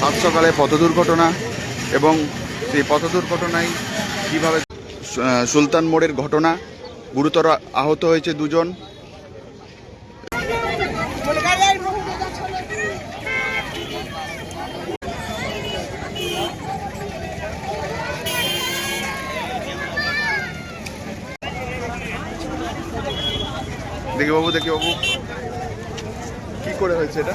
সাত সকালে পথ দুর্ঘটনা এবং সেই পথ দুর্ঘটনায় কীভাবে সুলতান মোড়ের ঘটনা গুরুতর আহত হয়েছে দুজন। দেখি বাবু দেখি বাবু। কি করে হয়েছে এটা?